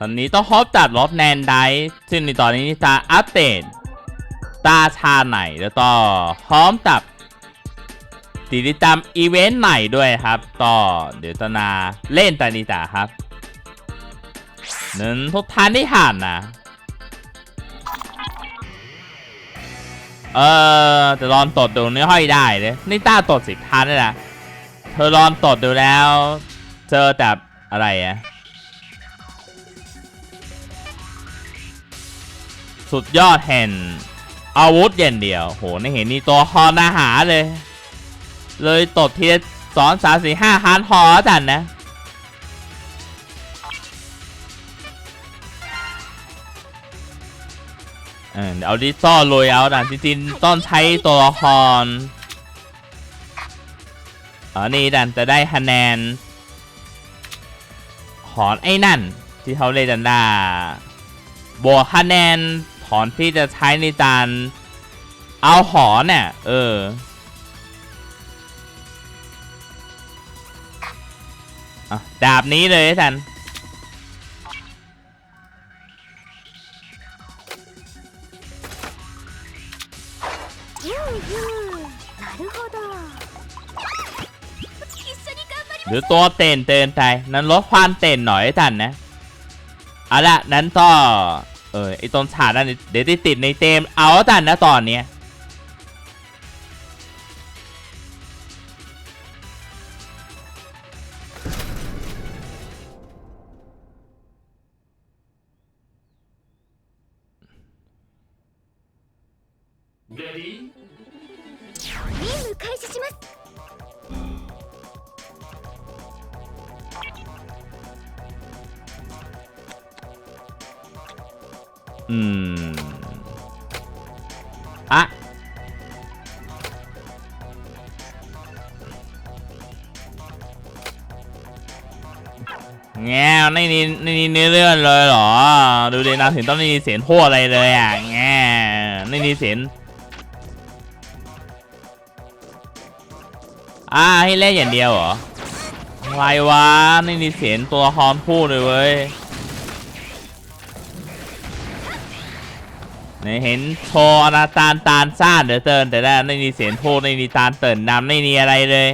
ตอนนี้ต้องฮอปจัดรถแนนได้ซึ่งในตอนนี้จะอัปเดตตาชาไหนแล้วก็พร้อมกับกิจกรรมอีเวนต์ใหม่ด้วยครับก็เดี๋ยวจะนาเล่นตานิตาครับนึ่งทุกท่านที่ผ่านนะ เออจะลองตดดูไม่ค่อยได้เลยนี่ต้าตดสิบทันเลยนะเธอลองตดดูแล้ว เจอแต่อะไรอะ สุดยอดแห่งอาวุธอย่างเดียว โหไม่เห็นนี่ตัวฮอนอาหาเลย เลยตดทีสองสามสี่ห้าฮาร์ดฮอจันนะเออเอาดิซ่อโรยเอาดันจริงๆต้องใช้ตัวละครอ๋อนี่ดันจะได้คะแนนถอนไอ้นั่น ที่เขาเรียกกันว่าบวกคะแนน หอนที่จะใช้ในการเอาหอนเนี่ยเออดาบนี้เลยท่านหรือตัวเต้นเต้นใจนั้นลดความเต้นหน่อยท่านนะเอาละนั้นต่อ ออไอตรงฉากนั้นเดี๋ยวได้ติดในเต็มเอาแล้วกันนะตอนเนี้ย 任務開始します อืมอะแง่ไม่มีไม่มีเนื้อเรื่องเลยเหรอ ดูดินะถึงต้องไม่มีเสียงพูดอะไรเลยอะแง่ไม่มีเสียงอ่าให้เล่นอย่างเดียวเหรออะไรวะไม่มีเสียงตัวละครพูดเลยเว้ย เห็นโชว์อาตานตานซ่านเดือเตินแต่ได้ไม่มีเสียงโทษไม่มีตานเตินนำไม่มีอะไรเลย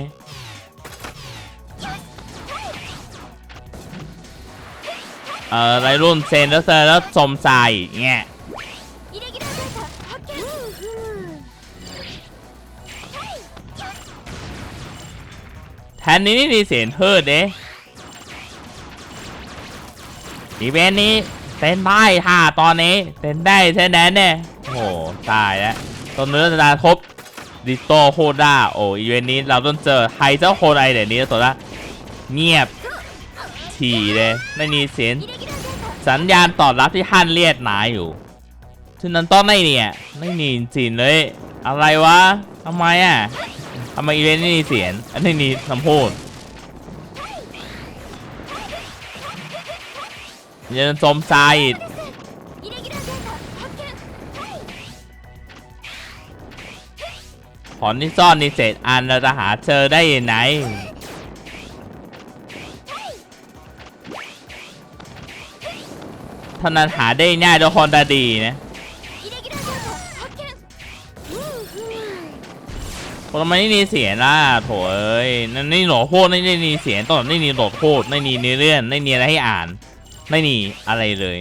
เออไรรุ่นเซนแล้วเซนแล้วสมใส่เงี้ยแทนนี้นี่มีเสียงเทิดเด้อีเวนต์นี้ เซนได้ค่ะตอนนี้เซนได้เซนแดนเนี่ยโอ้ตายแล้วตอนนี้เราจะทบดิโตโคด้าโอ้อเวนนี้เราต้องเจอไฮเจ้าโคนไอเดี๋ยวนี้ตัวละเงียบถี่เลยไม่มีเสียงสัญญาณตอบรับที่ท่นเรียดหนาอยู่ฉะนนั้นต้องไม่เนี่ยไม่มีจริงเลย อะไรวะทำไมอะทำไมอเวนต์ไม่มีเสียงอันนี้มีคำพูด ยังสมไซด์ของที่ซ่อนนี่เสร็จอันเราจะหาเจอได้ยังไงท่านั้นหาได้ง่ายโดยคนตาดีนะทำไมไม่มีเสียงล่ะโถเอ้ยนั่นนี่หนอโคตรไม่ได้มีเสียงตอนไม่มีหลอโคตรไม่มีเนื้อเรื่องไม่มีอะไรให้อ่าน ไม่มีอะไรเลย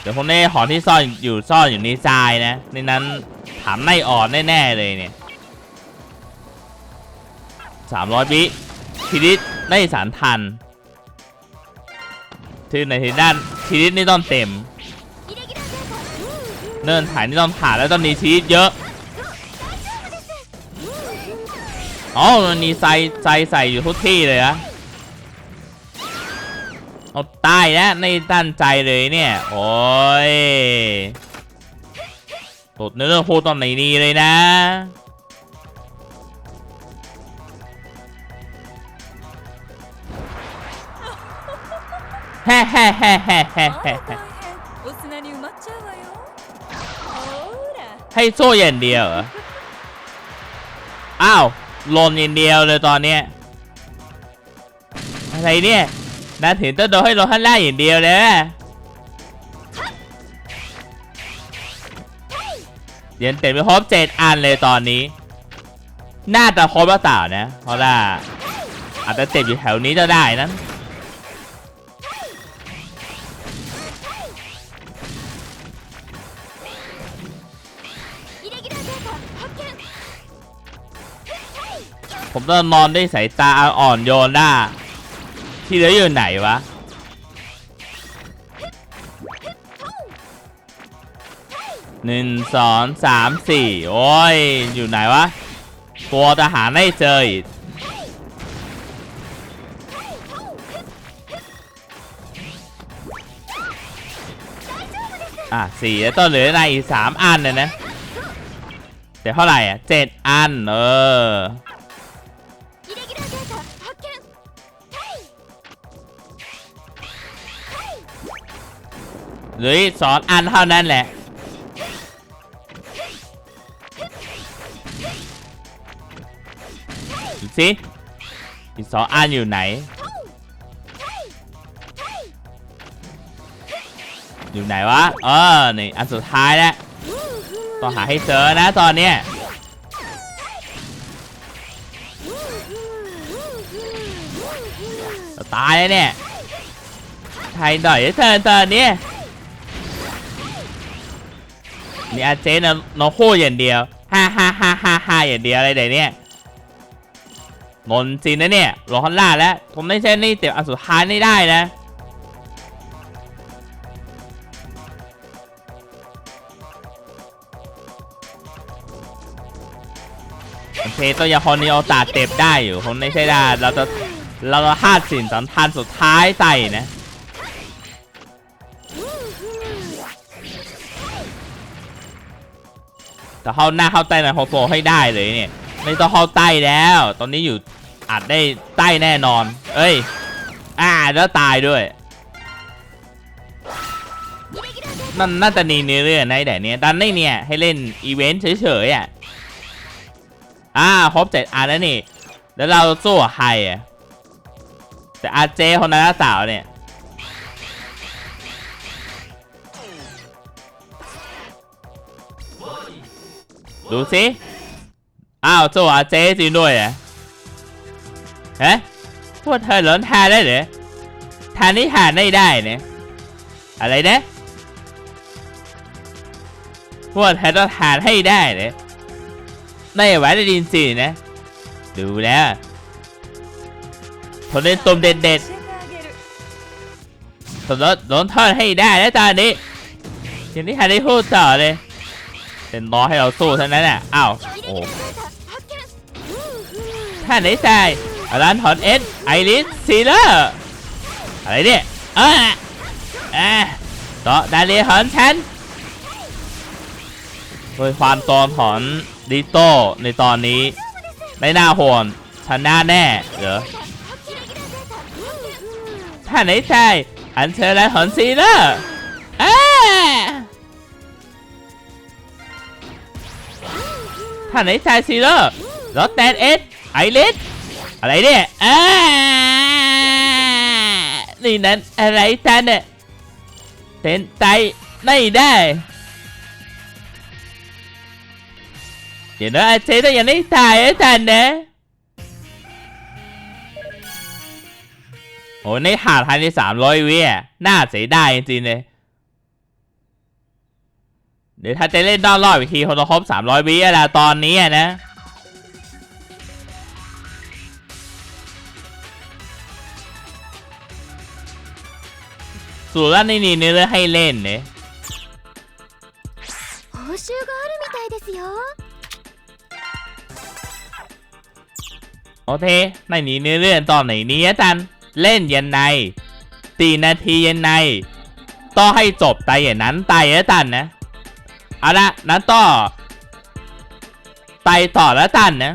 เดี๋ยวผมได้หองที่ซ่อนอยู่ซ่อนอยู่ในทรายนะ ในนั้นถามไล่ออดแน่ๆเลยเนี่ยสามร้อยปีทีนี้ได้สารทันที่ในทีด้านทีนี้นี่ต้องเต็ม เนินถ่ายนี่ต้องผ่านแล้วตอนนี้ทีนี้เยอะอ๋อมันมีไซไซใส่อยู่ทุกที่เลยนะ เอาตายแล้วในตั้นใจเลยเนี่ย โอ้ยตดเนื้อโคตอนไหนดีเลยนะ แฮ่แฮ่แฮ่แฮ่แฮ่แฮ่ให้โซ่อย่างเดียวอ้าวหล่นอย่างเดียวเลยตอนนี้อะไรเนี่ย น่าถึงต้องโดนให้ลงข้างล่างอย่างเดียวเลยเรียนเต็มไปครบเจ็ดอันเลยตอนนี้ น่าจะครบหรือต่านะเพราะว่าอาจจะเจ็บอยู่แถวนี้จะได้นั้นผมต้องนอนด้วยสายตาอ่อนโยนได้ ที่เหลืออยู่ไหนวะ หนึ่งสองสามสี่โอ้ย อยู่ไหนวะ ตัวทหารไม่เจออีกอะสี่แล้วต้องเหลือในอีกสามอันเลยนะเดี๋ยวเท่าไหร่อะเจ็ดอัน เออ หลือสองอันเท่านั้นแหละ ดูสิอีกสองอันอยู่ไหน อยู่ไหนวะ เออ นี่ อันสุดท้ายแล้ว ต้องหาให้เจอนะตอนเนี้ยตายแล้วเนี่ยไทยหน่อยเถอะตอนเนี้ย มีอาเจนนะน้องโคอย่างเดียวฮ่าฮ่าฮ่าฮ่าฮ่าอย่างเดียวอะไรเดี๋ยวเนี้ยนนจรินะเนี่ยรอข้าล่าแล้วผมไม่ใช่นี่เดี๋ยวอันสุดท้ายไม่ได้นะโอเคตัวยางคนนี้เอาตาเต็บได้อยู่คงไม่ใช่ได้เราจะเราจะห้าดสิ่งสำคัญสุดท้ายใส่นะ แต่เข้าหน้าเข้าใต้ในโฮโซให้ได้เลยเนี่ยไม่ต้องเข้าใต้แล้ว ตอนนี้อยู่อาจได้ใต้แน่นอน เอ้ย อ่าแล้วตายด้วยนั่นน่าจะนีเนื้อเรื่องในแต่เนี้ยดันนี่เนี่ยให้เล่นอีเวนต์เฉยๆอะอ่าครบเจ็ดอันแล้วนี่ แล้วเราสู้กับใครอะแต่อาเจคนนั้นสาวเนี่ย ดูสิ อ้าวจัวเจ๊จริด้วยเหรอเฮ้พวกเธอหลอนทานได้เหรอทานนี่ทานไม่ได้เนี่ยอะไรนะพวกเธอต้องทานให้ได้เนี่ยได้ไหวได้ดินสินะ ดูแล้วผมเล่ตุ่มเด็ดๆผมโดนทอดให้ได้แล้วตอนนี้อย่างที่ทันได้พูดต่อเลย เป็นล้อให้เราสู้เท่านั้นแหละอ้าวโอ้ท่านไหนใจอลันถอนเอ็ดไอริสซีเลอร์อะไรเนี่ยเออเออต่อดาเลียถอนฉันโดยความตอนของดิโต้ในตอนนี้ไม่น่าห่วงชนะแน่เหรอถ้าไหนใจอันเชิญและถอนซีเลอร์เออ ท่านไหนใจซีเลอร์รถแดนเอสไอริสอะไรเนี่ยอ่านี่นั้นอะไรท่านเนี่ยเป็นใจไม่ได้เดี๋ยวนะอาเจต้องยังไม่ตายนะท่านนะโอ้ในหาดภายในสามร้อยวิอะน่าเสียดายจริงๆเลย เดี๋ยวถ้าจะเล่นด้านรอบอีกทีคนเราครบ300วิแล้วตอนนี้นะสูตร้านนี้นี่เลยให้เล่นเนี่ยโอเคในนี้เนื้อเรื่องตอนไหนนี้อจันเล่นยันในตีนาทียันในต้องให้จบตายอย่างนั้นตายอาจารย์นะ เอาละนั้นต่อไปต่อแล้วตันนะ